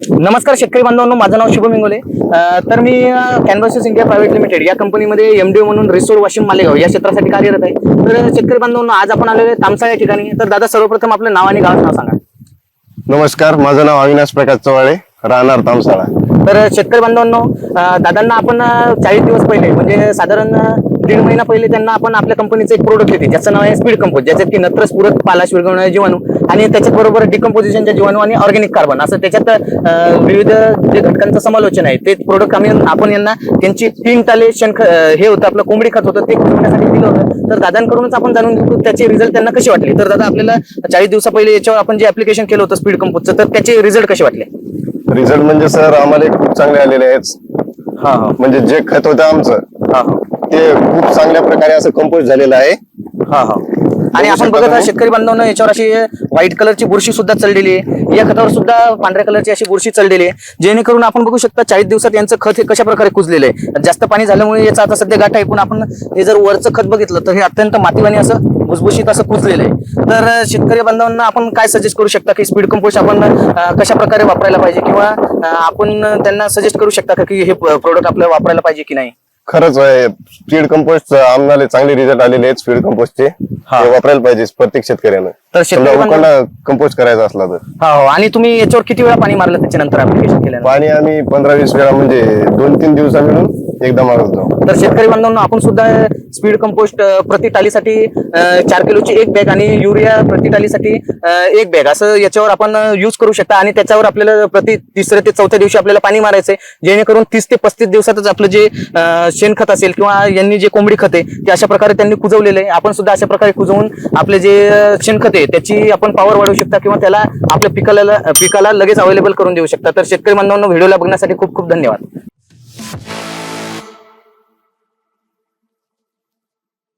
नमस्कार शेतकरी बांधवांनो माझं नाव शुभम इंगोले. तर मी कॅनव्हासेस इंडिया प्रायव्हेट लिमिटेड या कंपनीमध्ये एमडीओ म्हणून रिसोड वाशिम मालेगाव या क्षेत्रासाठी कार्यरत आहे. तर शेतकरी बांधवांनो आज आपण आलेलो आहे तामसा या ठिकाणी. तर दादा सर्वप्रथम आपलं नाव आणि गावाचं नाव सांगा. नमस्कार माझं नाव अविनाश प्रकाश चव्हाळे राहणार तामसाळा. तर शेतकरी बांधवांनो दादांना आपण चाळीस दिवस पहिले म्हणजे साधारण दीड महिना पहिले त्यांना आपण आपल्या कंपनीचं एक प्रोडक्ट देते ज्याचं नाव आहे स्पीड कंपोज ज्याच्यात की नत्रस पूरक पालाश विरघळणारे जीवाणू. आणि त्याच्याच बरोबर डिकम्पोजिशनच्या जीवाणू आणि ऑर्गॅनिक कार्बन असं त्याच्यात विविध जे घटकांचं समालोचन आहे ते प्रोडक्ट आम्ही आपण यांना त्यांची तीन ताले शेणख अं, हे होतं आपलं कोंबडी खत होतं ते कुजवण्यासाठी दिलं होतं. तर दादांकडूनच आपण जाणून घेऊ त्याचे रिझल्ट त्यांना कसे वाटले? तर दादा आपल्याला चाळीस दिवसा पहिले याच्यावर आपण जे ऍप्लिकेशन केलं होतं स्पीड कंपोजचं तर त्याचे रिझल्ट कसे वाटले? रिझल्ट म्हणजे सर आम्हाला खूप चांगले आलेले आहेत. हा हा. म्हणजे जे खत होतं आमचं हा हा. ते खूप चांगल्या प्रकारे असं कंपोस्ट झालेलं आहे. हा हा. आणि आपण बघत आहात शेतकरी बांधवांना याच्यावर अशी व्हाईट कलरची बुरशी सुद्धा चढलेली आहे. या खतावर सुद्धा पांढऱ्या कलरची अशी बुरशी चढलेली आहे. जेणेकरून आपण बघू शकता चाळीस दिवसात यांचं खत हे कशा प्रकारे कुजलेलं आहे. जास्त पाणी झाल्यामुळे याचा आता सध्या गाठ आहे. पण आपण हे जर वरचं खत बघितलं तर हे अत्यंत मातीवाणी असं भुसभुशीत असं कुजलेलं आहे. तर शेतकरी बांधवांना आपण काय सजेस्ट करू शकता की स्पीड कंपोस्ट आपण कशा प्रकारे वापरायला पाहिजे? किंवा आपण त्यांना सजेस्ट करू शकता का की हे प्रोडक्ट आपल्याला वापरायला पाहिजे की नाही? खरंच आहे स्पीड कंपोस्ट आम्हाला चांगले रिझल्ट आलेले आहेत स्पीड कंपोस्टचे हा. ते वापरायला पाहिजे प्रत्येक शेतकऱ्यानं. तर समजा शेतकरी कंपोस्ट करायचा असला तर. हा हो. आणि तुम्ही याच्यावर किती वेळा पाणी मारलं त्याच्यानंतर ऍप्लिकेशन केल्यानंतर? पाणी आम्ही पंधरा वीस वेळा म्हणजे दोन तीन दिवसा मिळून एकदम मारत तर शेतकरी बांधवांना आपण सुद्धा स्पीड कंपोस्ट प्रति टालीसाठी चार किलोची एक बॅग आणि युरिया प्रति टालीसाठी एक बॅग. असं याच्यावर आपण युज करू शकता आणि त्याच्यावर आपल्याला प्रति तिसऱ्या ते चौथ्या दिवशी आपल्याला पाणी मारायचंय. जेणेकरून तीस ते पस्तीस दिवसातच आपलं जे शेणखत असेल किंवा यांनी जे कोंबडी खत आहे ते अशा प्रकारे त्यांनी कुजवलेलं आहे. आपण सुद्धा अशा प्रकारे कुजवून आपले जे शेणखत आहे त्याची आपण पॉवर वाढवू शकता किंवा त्याला आपल्या पिकाला पिकाला लगेच अवेलेबल करून देऊ शकता. तर शेतकरी बांधवांना व्हिडिओला बघण्यासाठी खूप खूप धन्यवाद.